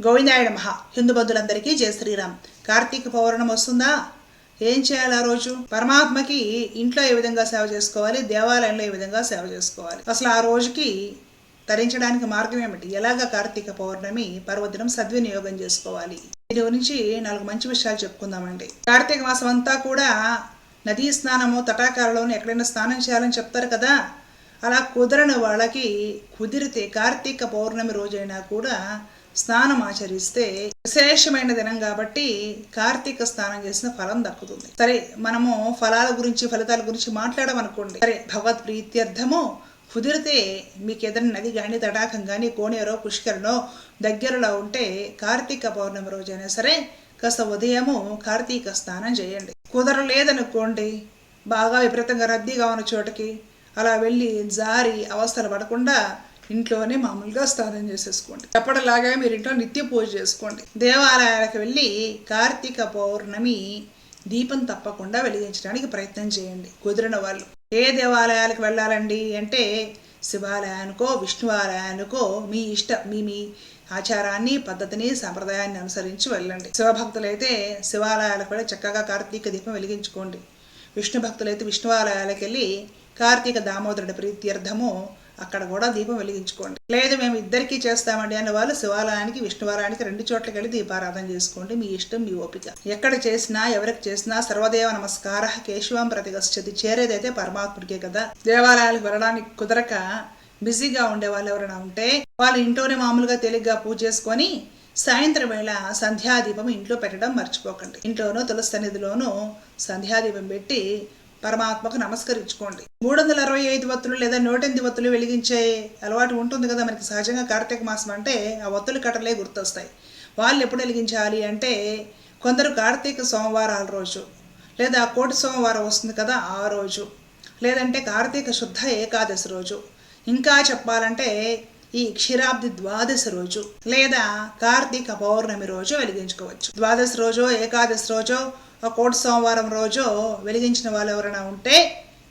గోవిందాయుడు మహా హిందూ బంధులందరికీ జయ శ్రీరామ్. కార్తీక పౌర్ణం వస్తుందా? ఏం చేయాలి ఆ రోజు? పరమాత్మకి ఇంట్లో ఏ విధంగా సేవ చేసుకోవాలి? దేవాలయంలో ఏ విధంగా సేవ చేసుకోవాలి? అసలు ఆ రోజుకి తరించడానికి మార్గం ఏమిటి? ఎలాగ కార్తీక పౌర్ణమి పర్వదినం సద్వినియోగం చేసుకోవాలి? దీని గురించి నాలుగు మంచి విషయాలు చెప్పుకుందామండి. కార్తీక మాసం అంతా కూడా నదీ స్నానము తటాకాలలోని ఎక్కడైనా స్నానం చేయాలని చెప్తారు కదా? అలా కుదరని వాళ్ళకి కుదిరితే కార్తీక పౌర్ణమి రోజైనా కూడా స్నానం ఆచరిస్తే విశేషమైన దినం కాబట్టి కార్తీక స్నానం చేసిన ఫలం దక్కుతుంది. సరే మనము ఫలాల గురించి ఫలితాల గురించి మాట్లాడమనుకోండి. సరే భగవత్ ప్రీత్యర్థము కుదిరితే మీకు ఏదైనా నది కానీ తటాకం కానీ కోనేరో పుష్కరనో దగ్గరలో ఉంటే కార్తీక పౌర్ణమి రోజైనా సరే కాస్త ఉదయము కార్తీక స్నానం చేయండి. కుదరలేదనుకోండి బాగా విపరీతంగా రద్దీగా ఉన్న చోటకి అలా వెళ్ళి జారి అవస్థలు పడకుండా ఇంట్లోనే మామూలుగా స్నానం చేసేసుకోండి. ఎప్పటిలాగా మీరు ఇంట్లో నిత్య పూజ చేసుకోండి. దేవాలయాలకు వెళ్ళి కార్తీక పౌర్ణమి దీపం తప్పకుండా వెలిగించడానికి ప్రయత్నం చేయండి. కుదిరిన వాళ్ళు. ఏ దేవాలయాలకు వెళ్ళాలండి అంటే శివాలయానికో విష్ణువాలయానికో మీ ఇష్ట మీ మీ ఆచారాన్ని పద్ధతిని సాంప్రదాయాన్ని అనుసరించి వెళ్ళండి. శివభక్తులైతే శివాలయాలకు వెళ్ళి చక్కగా కార్తీక దీపం వెలిగించుకోండి. విష్ణు భక్తులైతే విష్ణువాలయాలకు వెళ్ళి కార్తీక దామోదరుడి ప్రీత్యర్థము అక్కడ కూడా దీపం వెలిగించుకోండి. లేదు మేము ఇద్దరికీ చేస్తామండి అనే వాళ్ళు శివాలయానికి విష్ణువాలయానికి రెండు చోట్లకి వెళ్ళి దీపారాధన చేసుకోండి. మీ ఇష్టం మీ ఓపిక. ఎక్కడ చేసినా ఎవరికి చేసినా సర్వదేవ నమస్కార కేశవం ప్రతిగచ్చతి చేరేదైతే పరమాత్ముడికే కదా. దేవాలయాలకు వెళ్ళడానికి కుదరక బిజీగా ఉండే వాళ్ళు ఎవరైనా ఉంటే వాళ్ళు ఇంట్లోనే మామూలుగా తేలిగ్గా పూజ చేసుకొని సాయంత్రం వేళ సంధ్యాదీపం ఇంట్లో పెట్టడం మర్చిపోకండి. ఇంట్లోనూ తులసి సన్నిధిలోనూ సంధ్యాదీపం పెట్టి పరమాత్మకు నమస్కరించుకోండి. మూడు వందల అరవై ఐదు వత్తులు లేదా నూట ఎనిమిది వత్తులు వెలిగించే అలవాటు ఉంటుంది కదా మనకి. సహజంగా కార్తీక మాసం అంటే ఆ వత్తులు కట్టలే గుర్తొస్తాయి. వాళ్ళు ఎప్పుడు వెలిగించాలి అంటే కొందరు కార్తీక సోమవారాల రోజు లేదా కోటి సోమవారం వస్తుంది కదా ఆ రోజు. లేదంటే కార్తీక శుద్ధ ఏకాదశి రోజు. ఇంకా చెప్పాలంటే ఈ క్షీరాబ్ది ద్వాదశి రోజు లేదా కార్తీక పౌర్ణమి రోజు వెలిగించుకోవచ్చు. ద్వాదశి రోజో ఏకాదశి రోజో కోటి సోమవారం రోజో వెలిగించిన వాళ్ళు ఎవరైనా ఉంటే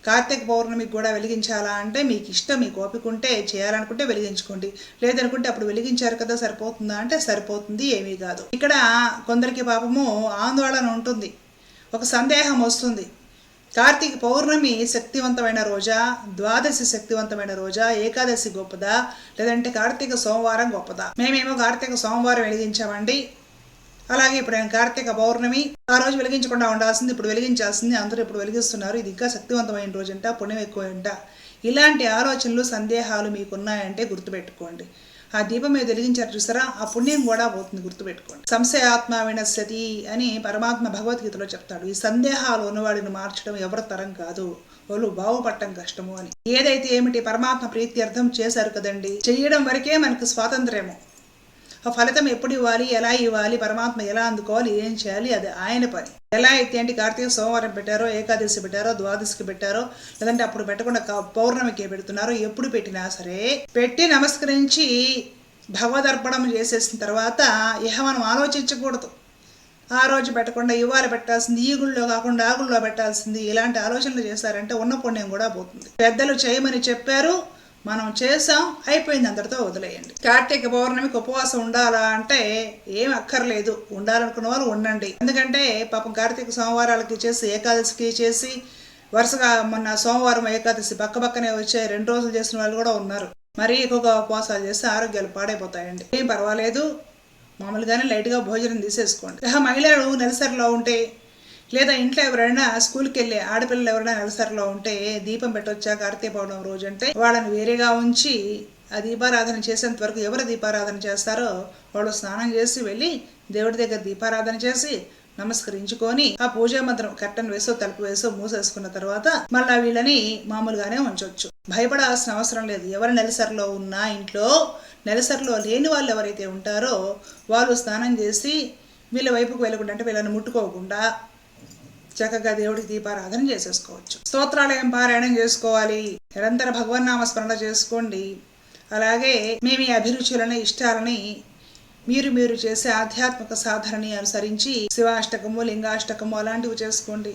కార్తీక పౌర్ణమికి కూడా వెలిగించాలా అంటే మీకు ఇష్టం మీకు ఓపిక ఉంటే చేయాలనుకుంటే వెలిగించుకోండి. లేదనుకుంటే అప్పుడు వెలిగించారు కదా సరిపోతుందా అంటే సరిపోతుంది ఏమీ కాదు. ఇక్కడ కొందరికి పాపము ఆందోళన ఉంటుంది. ఒక సందేహం వస్తుంది. కార్తీక పౌర్ణమి శక్తివంతమైన రోజా ద్వాదశి శక్తివంతమైన రోజా ఏకాదశి గొప్పదా లేదంటే కార్తీక సోమవారం గొప్పదా? మేమేమో కార్తీక సోమవారం వెలిగించామండి. అలాగే ఇప్పుడు కార్తీక పౌర్ణమి ఆ రోజు వెలిగించకుండా ఉండాల్సింది ఇప్పుడు వెలిగించాల్సింది అందరూ ఇప్పుడు వెలిగిస్తున్నారు. ఇది ఇంకా శక్తివంతమైన రోజు పుణ్యం ఎక్కువ ఇలాంటి ఆలోచనలు సందేహాలు మీకున్నాయంటే గుర్తుపెట్టుకోండి. ఆ దీపం మీద వెలిగించారు చూసారా? ఆ పుణ్యం కూడా పోతుంది గుర్తుపెట్టుకోండి. సంశయాత్మ వినశ్యతి అని పరమాత్మ భగవద్గీతలో చెప్తాడు. ఈ సందేహాలు ఉన్నవాడిని మార్చడం ఎవరి తరం కాదు. వాళ్ళు బాగుపడటం కష్టము అని. ఏదైతే ఏమిటి పరమాత్మ ప్రీత్యర్థం చేశారు కదండి చెయ్యడం వరకే మనకు స్వాతంత్ర్యము. ఆ ఫలితం ఎప్పుడు ఇవ్వాలి ఎలా ఇవ్వాలి పరమాత్మ ఎలా అందుకోవాలి ఏం చేయాలి అది ఆయన పని. ఎలా అయితే అంటే కార్తీక సోమవారం పెట్టారో ఏకాదశి పెట్టారో ద్వాదశికి పెట్టారో లేదంటే అప్పుడు పెట్టకుండా పౌర్ణమికే పౌర్ణమికి పెడుతున్నారో ఎప్పుడు పెట్టినా సరే పెట్టి నమస్కరించి భగవదర్పణం చేసేసిన తర్వాత ఇహ మనం ఆలోచించకూడదు. ఆ రోజు పెట్టకుండా ఇవాళ పెట్టాల్సింది ఈ గుళ్ళో కాకుండా ఆ గుళ్ళో పెట్టాల్సింది ఇలాంటి ఆలోచనలు చేశారంటే ఉన్న పుణ్యం కూడా పోతుంది. పెద్దలు చేయమని చెప్పారు మనం చేసాం అయిపోయింది అందరితో వదిలేయండి. కార్తీక పౌర్ణమికి ఉపవాసం ఉండాలా అంటే ఏం అక్కర్లేదు. ఉండాలనుకున్న వాళ్ళు ఉండండి. ఎందుకంటే పాపం కార్తీక సోమవారాలకి చేసి ఏకాదశికి చేసి వరుసగా మొన్న సోమవారం ఏకాదశి పక్క పక్కనే వచ్చే రెండు రోజులు చేసిన వాళ్ళు కూడా ఉన్నారు. మరీ ఎక్కువగా ఉపవాసాలు చేస్తే ఆరోగ్యాలు పాడైపోతాయండి. ఏం పర్వాలేదు. మామూలుగానే లైట్గా భోజనం తీసేసుకోండి. మహిళలు నెలసరిలో ఉంటే లేదా ఇంట్లో ఎవరైనా స్కూల్కి వెళ్ళే ఆడపిల్లలు ఎవరైనా నెలసరిలో ఉంటే దీపం పెట్టొచ్చా కార్తీక పౌర్ణమి రోజు అంటే వాళ్ళని వేరేగా ఉంచి ఆ దీపారాధన చేసేంత వరకు ఎవరు దీపారాధన చేస్తారో వాళ్ళు స్నానం చేసి వెళ్ళి దేవుడి దగ్గర దీపారాధన చేసి నమస్కరించుకొని ఆ పూజా మంత్రం కట్టను వేసో తలుపు వేసో మూసేసుకున్న తర్వాత మళ్ళా వీళ్ళని మామూలుగానే ఉంచవచ్చు భయపడాల్సిన అవసరం లేదు. ఎవరు నెలసరిలో ఉన్నా ఇంట్లో నెలసరిలో లేని వాళ్ళు ఎవరైతే ఉంటారో వాళ్ళు స్నానం చేసి వీళ్ళ వైపుకు వెళ్ళకుండా అంటే వీళ్ళని ముట్టుకోకుండా చక్కగా దేవుడికి దీపారాధన చేసేసుకోవచ్చు. స్తోత్రాలయం పారాయణం చేసుకోవాలి. నిరంతర భగవన్నామ స్మరణ చేసుకోండి. అలాగే మీ మీ అభిరుచులని ఇష్టాలని మీరు మీరు చేసే ఆధ్యాత్మిక సాధనని అనుసరించి శివాష్టకము లింగాష్టకము అలాంటివి చేసుకోండి.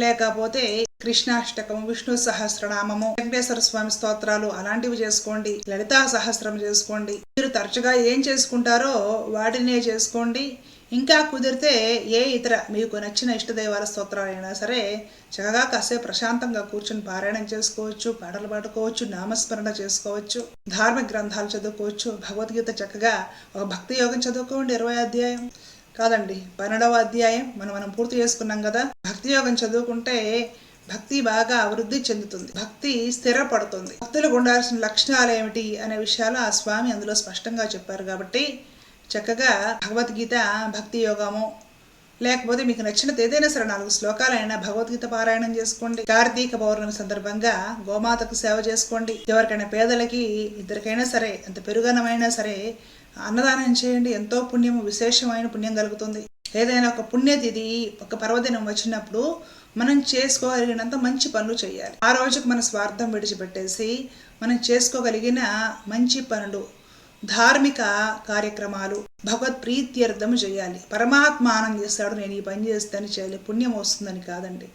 లేకపోతే కృష్ణాష్టకము విష్ణు సహస్రనామము వెంకటేశ్వర స్వామి స్తోత్రాలు అలాంటివి చేసుకోండి. లలితా సహస్రం చేసుకోండి. మీరు తరచుగా ఏం చేసుకుంటారో వాటినే చేసుకోండి. ఇంకా కుదిరితే ఏ ఇతర మీకు నచ్చిన ఇష్టదైవాల స్తోత్రాలైనా సరే చక్కగా కాసేపు ప్రశాంతంగా కూర్చుని పారాయణం చేసుకోవచ్చు పాటలు పాడుకోవచ్చు నామస్మరణ చేసుకోవచ్చు ధార్మిక గ్రంథాలు చదువుకోవచ్చు భగవద్గీత చక్కగా ఒక భక్తి యోగం చదువుకోండి ఇరవై అధ్యాయం. కాదండి పన్నెండవ అధ్యాయం. మనం మనం పూర్తి చేసుకున్నాం కదా. భక్తి యోగం చదువుకుంటే భక్తి బాగా అభివృద్ధి చెందుతుంది. భక్తి స్థిరపడుతుంది. భక్తులకు ఉండాల్సిన లక్షణాలు ఏమిటి అనే విషయాలు ఆ స్వామి అందులో స్పష్టంగా చెప్పారు కాబట్టి చక్కగా భగవద్గీత భక్తి యోగము లేకపోతే మీకు నచ్చినది ఏదైనా సరే నాలుగు శ్లోకాలైనా భగవద్గీత పారాయణం చేసుకోండి. కార్తీక పౌర్ణమి సందర్భంగా గోమాతకు సేవ చేసుకోండి. ఎవరికైనా పేదలకి ఇద్దరికైనా సరే ఎంత పెరుగనమైనా సరే అన్నదానం చేయండి. ఎంతో పుణ్యము విశేషమైన పుణ్యం కలుగుతుంది. ఏదైనా ఒక పుణ్యతిథి ఒక పర్వదినం వచ్చినప్పుడు మనం చేసుకోగలిగినంత మంచి పనులు చేయాలి. ఆ రోజుకు మన స్వార్థం విడిచిపెట్టేసి మనం చేసుకోగలిగిన మంచి పనులు ధార్మిక కార్యక్రమాలు భగవత్ ప్రీత్యర్థం చేయాలి. పరమాత్మ ఆనందం చేస్తాడు నేను ఈ పని చేస్తాను చేయాలి పుణ్యం వస్తుందని కాదండి.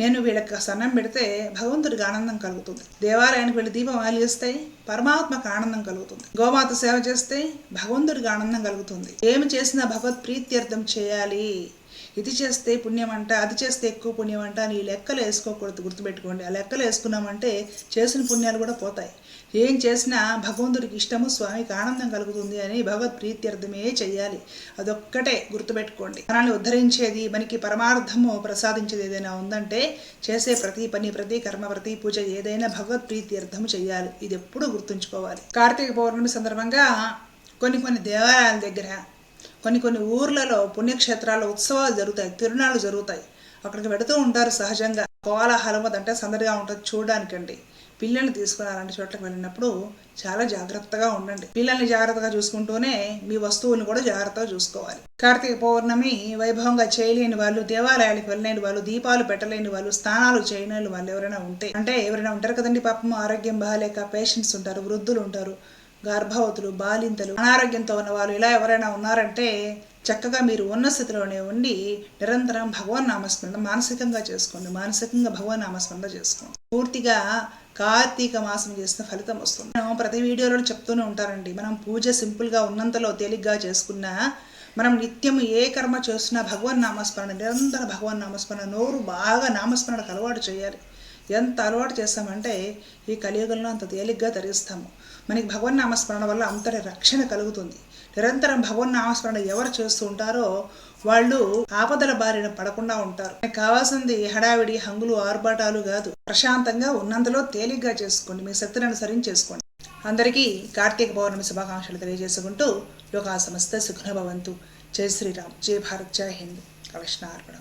నేను వీళ్ళకి సన్నం పెడితే భగవంతుడికి ఆనందం కలుగుతుంది. దేవాలయానికి వెళ్ళి దీపం వెలిగిస్తే పరమాత్మకు ఆనందం కలుగుతుంది. గోమాత సేవ చేస్తే భగవంతుడికి ఆనందం కలుగుతుంది. ఏమి చేసినా భగవత్ ప్రీత్యర్థం చేయాలి. ఇది చేస్తే పుణ్యం అంట అది చేస్తే ఎక్కువ పుణ్యం అంట అని ఈ లెక్కలు వేసుకోకూడదు గుర్తుపెట్టుకోండి. ఆ లెక్కలు వేసుకున్నామంటే చేసిన పుణ్యాలు కూడా పోతాయి. ఏం చేసినా భగవంతుడికి ఇష్టము స్వామికి ఆనందం కలుగుతుంది అని భగవత్ ప్రీత్యర్థమే చెయ్యాలి. అదొక్కటే గుర్తుపెట్టుకోండి. మనల్ని ఉద్ధరించేది మనకి పరమార్థము ప్రసాదించేది ఏదైనా ఉందంటే చేసే ప్రతి పని ప్రతి కర్మ ప్రతి పూజ ఏదైనా భగవత్ ప్రీత్యర్థము చెయ్యాలి. ఇది ఎప్పుడు గుర్తుంచుకోవాలి. కార్తీక పౌర్ణమి సందర్భంగా కొన్ని కొన్ని దేవాలయాల దగ్గర కొన్ని కొన్ని ఊర్లలో పుణ్యక్షేత్రాల్లో ఉత్సవాలు జరుగుతాయి తిరునాళ్ళు జరుగుతాయి. అక్కడికి పెడుతూ ఉంటారు సహజంగా. కోలాహలం అంటే సందడిగా ఉంటుంది చూడడానికండి. పిల్లల్ని తీసుకుని అలాంటి చోట్లకు వెళ్ళినప్పుడు చాలా జాగ్రత్తగా ఉండండి. పిల్లల్ని జాగ్రత్తగా చూసుకుంటూనే మీ వస్తువులను కూడా జాగ్రత్తగా చూసుకోవాలి. కార్తీక పౌర్ణమి వైభవంగా చేయలేని వాళ్ళు దేవాలయాలకు వెళ్ళలేని వాళ్ళు దీపాలు పెట్టలేని వాళ్ళు స్నానాలు చేయలేని వాళ్ళు ఎవరైనా ఉంటే అంటే ఎవరైనా ఉంటారు కదండి పాపం ఆరోగ్యం బాగాలేక పేషెంట్స్ ఉంటారు వృద్ధులు ఉంటారు. గర్భవతులు బాలింతలు అనారోగ్యంతో ఉన్న వాళ్ళు ఇలా ఎవరైనా ఉన్నారంటే చక్కగా మీరు ఉన్న స్థితిలోనే ఉండి నిరంతరం భగవన్ నామస్మరణ మానసికంగా చేసుకోండి. మానసికంగా భగవన్ నామస్మరణ చేసుకోండి. పూర్తిగా కార్తీక మాసం చేసిన ఫలితం వస్తుంది. మనం ప్రతి వీడియోలో చెప్తూనే ఉంటారండి. మనం పూజ సింపుల్గా ఉన్నంతలో తేలిగ్గా చేసుకున్నా మనం నిత్యం ఏ కర్మ చేస్తున్నా భగవన్ నామస్మరణ నిరంతర భగవన్ నామస్మరణ నోరు బాగా నామస్మరణకు అలవాటు చేయాలి. ఎంత అలవాటు చేస్తామంటే ఈ కలియుగంలో అంత తేలిగ్గా ధరిస్తాము మనకి భగవన్నామస్మరణ వల్ల అంతటి రక్షణ కలుగుతుంది. నిరంతరం భగవన్నామస్మరణ ఎవరు చేస్తూ ఉంటారో వాళ్ళు ఆపదల బారిన పడకుండా ఉంటారు. కావాల్సింది హడావిడి హంగులు ఆర్భాటాలు కాదు. ప్రశాంతంగా ఉన్నంతలో తేలిగ్గా చేసుకోండి. మీ శక్తిని అనుసరించి చేసుకోండి. అందరికీ కార్తీక పౌర్ణమి శుభాకాంక్షలు తెలియజేసుకుంటూ లోకా సమస్త సుఖన భవంతు. జై శ్రీరామ్. జై భారత్. జై హింద్. కృష్ణ అర్పణం.